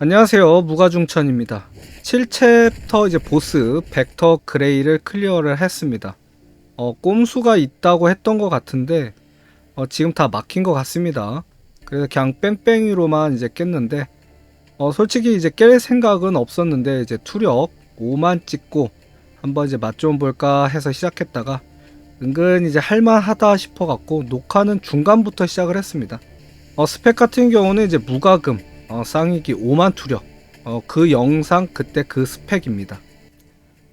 안녕하세요. 무가중천입니다. 7챕터 이제 보스 벡터 그레이를 클리어를 했습니다. 어, 꼼수가 있다고 했던 것 같은데 어, 지금 다 막힌 것 같습니다. 그래서 그냥 뺑뺑이로만 이제 깼는데 어, 솔직히 이제 깰 생각은 없었는데 이제 투력 5만 찍고 한번 이제 맛 좀 볼까 해서 시작했다가 은근 이제 할만하다 싶어 갖고 녹화는 중간부터 시작을 했습니다. 어, 스펙 같은 경우는 이제 무가금 어, 쌍이기 5만 투력. 어, 그 영상 그때 그 스펙입니다.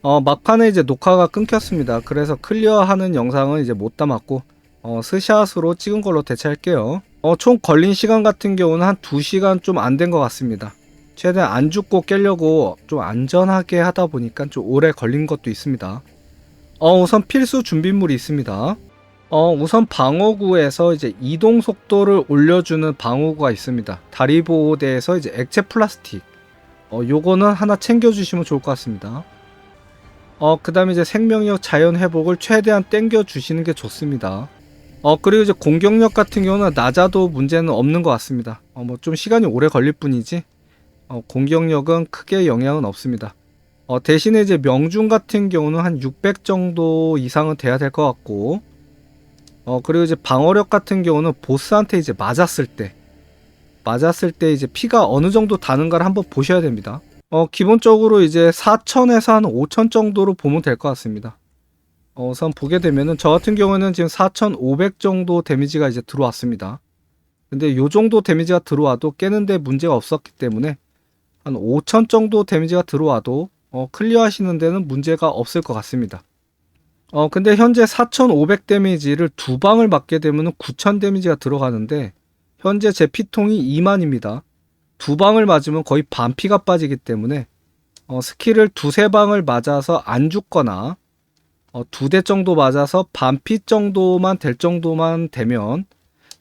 어, 막판에 이제 녹화가 끊겼습니다. 그래서 클리어하는 영상은 이제 못 담았고 어, 스샷으로 찍은 걸로 대체할게요. 어, 총 걸린 시간 같은 경우는 한 2시간 좀 안 된 것 같습니다. 최대한 안 죽고 깨려고 좀 안전하게 하다 보니까 좀 오래 걸린 것도 있습니다. 어, 우선 필수 준비물이 있습니다. 어, 우선 방어구에서 이제 이동 속도를 올려주는 방어구가 있습니다. 다리 보호대에서 이제 액체 플라스틱. 어, 요거는 하나 챙겨주시면 좋을 것 같습니다. 어, 그 다음에 이제 생명력 자연 회복을 최대한 땡겨주시는 게 좋습니다. 어, 그리고 이제 공격력 같은 경우는 낮아도 문제는 없는 것 같습니다. 어, 뭐 좀 시간이 오래 걸릴 뿐이지, 어, 공격력은 크게 영향은 없습니다. 어, 대신에 이제 명중 같은 경우는 한 600 정도 이상은 돼야 될 것 같고, 어 그리고 이제 방어력 같은 경우는 보스한테 이제 맞았을 때 맞았을 때 이제 피가 어느 정도 다는가를 한번 보셔야 됩니다. 어 기본적으로 이제 4천에서 한 5천 정도로 보면 될 것 같습니다. 어, 우선 보게 되면은 저 같은 경우는 지금 4,500 정도 데미지가 이제 들어왔습니다. 근데 요 정도 데미지가 들어와도 깨는데 문제가 없었기 때문에 한5,000 정도 데미지가 들어와도 어, 클리어 하시는 데는 문제가 없을 것 같습니다. 어 근데 현재 4500 데미지를 두 방을 맞게 되면 9000 데미지가 들어가는데 현재 제 피통이 2만입니다. 두 방을 맞으면 거의 반 피가 빠지기 때문에 어, 스킬을 두세 방을 맞아서 안 죽거나 어, 두 대 정도 맞아서 반피 정도만 될 정도만 되면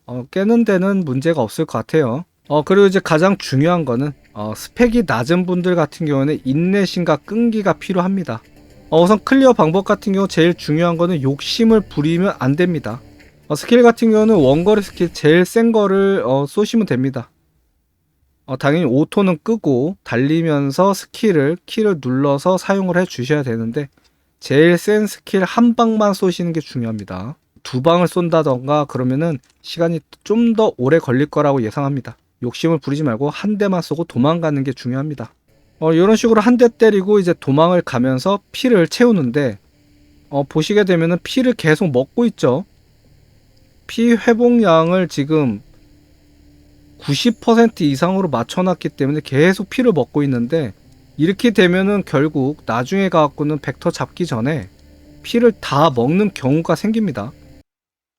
어, 깨는 데는 문제가 없을 것 같아요. 어 그리고 이제 가장 중요한 거는 어, 스펙이 낮은 분들 같은 경우는 인내심과 끈기가 필요합니다. 어, 우선 클리어 방법 같은 경우 제일 중요한 거는 욕심을 부리면 안 됩니다. 어, 스킬 같은 경우는 원거리 스킬 제일 센 거를 어, 쏘시면 됩니다. 어, 당연히 오토는 끄고 달리면서 스킬을 키를 눌러서 사용을 해 주셔야 되는데 제일 센 스킬 한 방만 쏘시는 게 중요합니다. 두 방을 쏜다던가 그러면은 시간이 좀 더 오래 걸릴 거라고 예상합니다. 욕심을 부리지 말고 한 대만 쏘고 도망가는 게 중요합니다. 어, 이런 식으로 한 대 때리고 이제 도망을 가면서 피를 채우는데 어, 보시게 되면은 피를 계속 먹고 있죠. 피 회복량을 지금 90% 이상으로 맞춰놨기 때문에 계속 피를 먹고 있는데 이렇게 되면은 결국 나중에 가갖고는 벡터 잡기 전에 피를 다 먹는 경우가 생깁니다.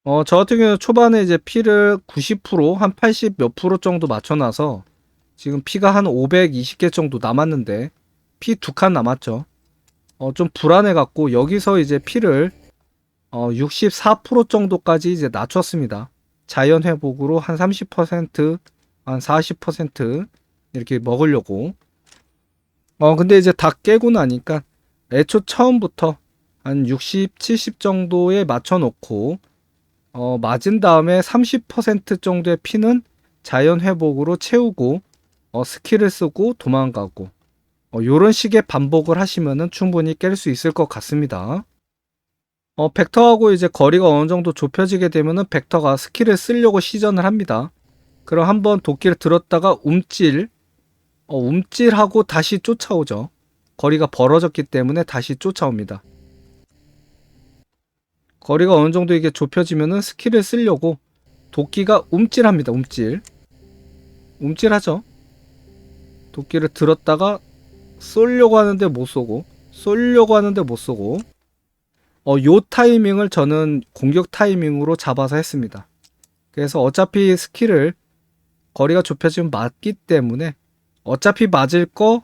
어, 저 같은 경우는 초반에 이제 피를 90%, 한 80 몇 프로 정도 맞춰놔서 지금 피가 한 520개 정도 남았는데 피 두 칸 남았죠. 어, 좀 불안해 갖고 여기서 이제 피를 어, 64% 정도까지 이제 낮췄습니다. 자연 회복으로 한 30%, 한 40% 이렇게 먹으려고. 어, 근데 이제 다 깨고 나니까 애초 처음부터 한 60, 70 정도에 맞춰 놓고 어, 맞은 다음에 30% 정도의 피는 자연 회복으로 채우고 어, 스킬을 쓰고 도망가고 어, 요런 식의 반복을 하시면은 충분히 깰 수 있을 것 같습니다. 어, 벡터하고 이제 거리가 어느 정도 좁혀지게 되면은 벡터가 스킬을 쓰려고 시전을 합니다. 그럼 한번 도끼를 들었다가 움찔, 어, 움찔하고 다시 쫓아오죠. 거리가 벌어졌기 때문에 다시 쫓아옵니다. 거리가 어느 정도 이게 좁혀지면은 스킬을 쓰려고 도끼가 움찔합니다. 움찔. 움찔하죠. 도끼를 들었다가 쏠려고 하는데 못 쏘고 쏠려고 하는데 못 쏘고 어, 요 타이밍을 저는 공격 타이밍으로 잡아서 했습니다. 그래서 어차피 스킬을 거리가 좁혀지면 맞기 때문에 어차피 맞을 거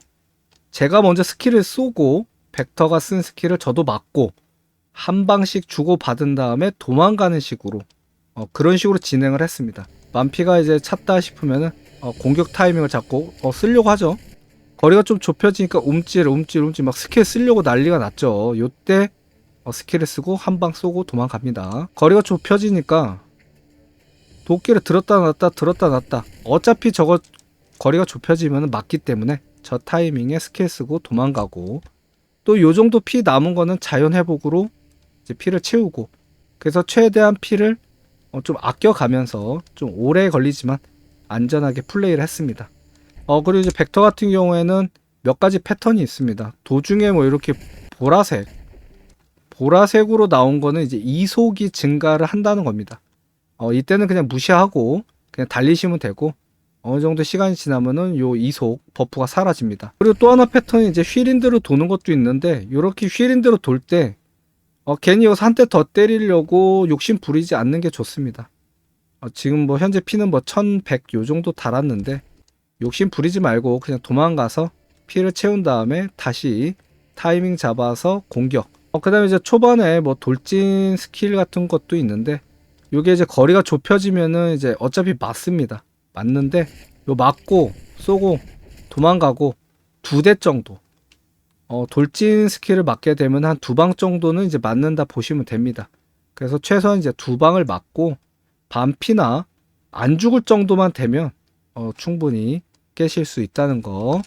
제가 먼저 스킬을 쏘고 벡터가 쓴 스킬을 저도 맞고 한 방씩 주고 받은 다음에 도망가는 식으로 어, 그런 식으로 진행을 했습니다. 만피가 이제 찼다 싶으면은 어, 공격 타이밍을 잡고 어, 쓰려고 하죠. 거리가 좀 좁혀지니까 움찔 움찔 움찔 막 스킬 쓰려고 난리가 났죠. 요때 어, 스킬을 쓰고 한 방 쏘고 도망갑니다. 거리가 좁혀지니까 도끼를 들었다 놨다 들었다 놨다 어차피 저거 거리가 좁혀지면 맞기 때문에 저 타이밍에 스킬 쓰고 도망가고 또 요 정도 피 남은 거는 자연 회복으로 이제 피를 채우고 그래서 최대한 피를 어, 좀 아껴가면서 좀 오래 걸리지만 안전하게 플레이를 했습니다. 어 그리고 이제 벡터 같은 경우에는 몇 가지 패턴이 있습니다. 도중에 뭐 이렇게 보라색 보라색으로 나온 거는 이제 이속이 증가를 한다는 겁니다. 어 이때는 그냥 무시하고 그냥 달리시면 되고 어느 정도 시간이 지나면은 요 이속 버프가 사라집니다. 그리고 또 하나 패턴이 이제 휠인드로 도는 것도 있는데 이렇게 휠인드로 돌때 어, 괜히 여기서 한 대 더 때리려고 욕심 부리지 않는 게 좋습니다. 어, 지금 뭐 현재 피는 뭐 1100 요 정도 달았는데 욕심 부리지 말고 그냥 도망가서 피를 채운 다음에 다시 타이밍 잡아서 공격. 어, 그 다음에 이제 초반에 뭐 돌진 스킬 같은 것도 있는데 요게 이제 거리가 좁혀지면은 이제 어차피 맞습니다. 맞는데 요 맞고 쏘고 도망가고 두 대 정도 어, 돌진 스킬을 맞게 되면 한 두 방 정도는 이제 맞는다 보시면 됩니다. 그래서 최소한 이제 두 방을 맞고 반피나 안 죽을 정도만 되면 어, 충분히 깨실 수 있다는 거.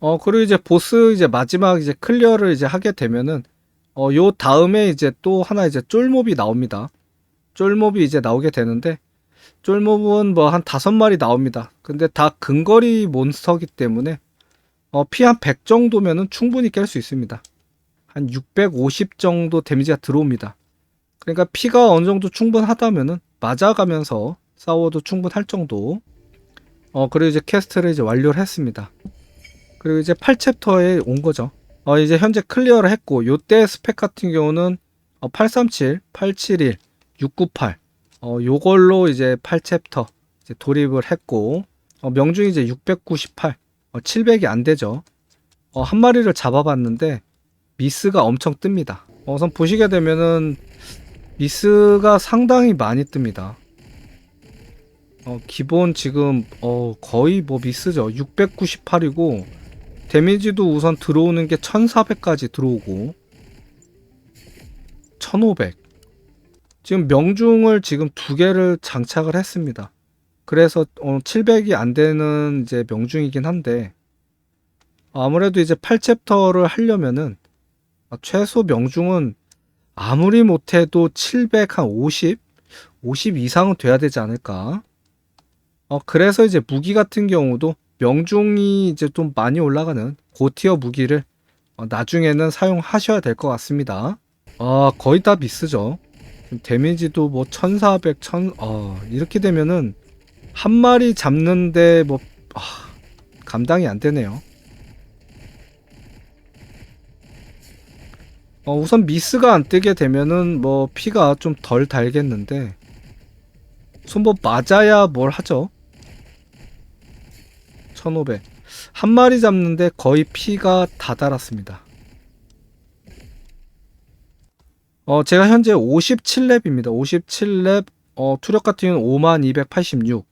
어 그리고 이제 보스 이제 마지막 이제 클리어를 이제 하게 되면은 어 요 다음에 이제 또 하나 이제 쫄몹이 나옵니다. 쫄몹이 이제 나오게 되는데 쫄몹은 뭐 한 다섯 마리 나옵니다. 근데 다 근거리 몬스터기 때문에 어, 피 한 100 정도면은 충분히 깰 수 있습니다. 한 650 정도 데미지가 들어옵니다. 그러니까 피가 어느 정도 충분하다면은 맞아가면서 싸워도 충분할 정도. 어, 그리고 이제 퀘스트를 이제 완료를 했습니다. 그리고 이제 8챕터에 온 거죠. 어, 이제 현재 클리어를 했고, 요때 스펙 같은 경우는 어, 837, 871, 698, 어, 요걸로 이제 8챕터 이제 돌입을 했고, 어, 명중이 이제 698, 어, 700이 안 되죠. 어, 한 마리를 잡아봤는데 미스가 엄청 뜹니다. 어, 우선 보시게 되면은 미스가 상당히 많이 뜹니다. 어, 기본 지금 어, 거의 뭐 미스죠. 698이고 데미지도 우선 들어오는 게 1400까지 들어오고 1500 지금 명중을 지금 두 개를 장착을 했습니다. 그래서 어, 700이 안 되는 이제 명중이긴 한데 아무래도 이제 8챕터를 하려면은 아, 최소 명중은 아무리 못해도 700 한 50, 50 이상은 돼야 되지 않을까. 어 그래서 이제 무기 같은 경우도 명중이 이제 좀 많이 올라가는 고티어 무기를 어, 나중에는 사용하셔야 될 것 같습니다. 아 거의 다 미스죠. 데미지도 뭐 1400, 1000, 어, 이렇게 되면은 한 마리 잡는데 뭐 아, 감당이 안 되네요. 어, 우선 미스가 안 뜨게 되면은 뭐 피가 좀 덜 달겠는데 손뭐 맞아야 뭘 하죠? 1500. 한 마리 잡는데 거의 피가 다 달았습니다. 어, 제가 현재 57렙입니다. 57렙, 어, 투력 같은 경우는 5286.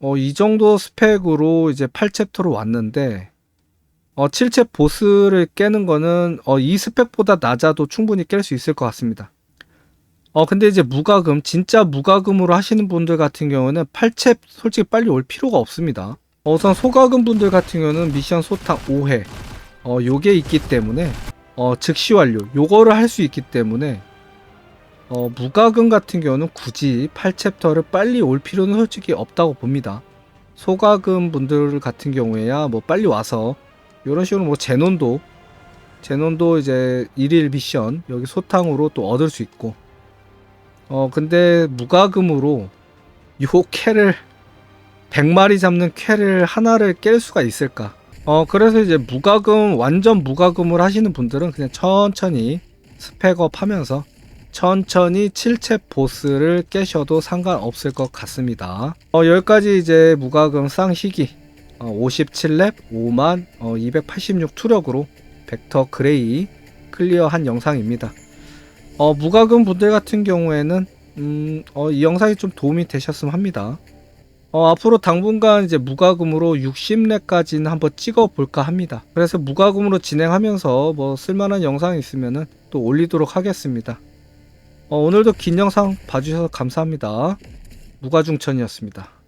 어, 이 정도 스펙으로 이제 8챕터로 왔는데, 어, 7챕 보스를 깨는 거는, 어, 이 스펙보다 낮아도 충분히 깰 수 있을 것 같습니다. 어, 근데 이제 무과금, 진짜 무과금으로 하시는 분들 같은 경우는 8챕 솔직히 빨리 올 필요가 없습니다. 어, 우선 소과금 분들 같은 경우는 미션 소탕 5회, 어, 요게 있기 때문에, 어, 즉시 완료, 요거를 할 수 있기 때문에, 어, 무과금 같은 경우는 굳이 8챕터를 빨리 올 필요는 솔직히 없다고 봅니다. 소과금 분들 같은 경우에야 뭐 빨리 와서 이런 식으로 뭐 제논도 제논도 이제 일일 미션 여기 소탕으로 또 얻을 수 있고. 어 근데 무과금으로 요 캐를 100마리 잡는 캐를 하나를 깰 수가 있을까? 어 그래서 이제 무과금 완전 무과금을 하시는 분들은 그냥 천천히 스펙업 하면서 천천히 7챕 보스를 깨셔도 상관없을 것 같습니다. 어, 여기까지 이제 무과금 쌍희기 어, 57렙 5만 어, 286 투력으로 벡터 그레이 클리어한 영상입니다. 어, 무과금 분들 같은 경우에는 음, 어, 이 영상이 좀 도움이 되셨으면 합니다. 어, 앞으로 당분간 이제 무과금으로 60렙까지는 한번 찍어 볼까 합니다. 그래서 무과금으로 진행하면서 뭐 쓸만한 영상이 있으면은 또 올리도록 하겠습니다. 어, 오늘도 긴 영상 봐주셔서 감사합니다. 무과중천이었습니다.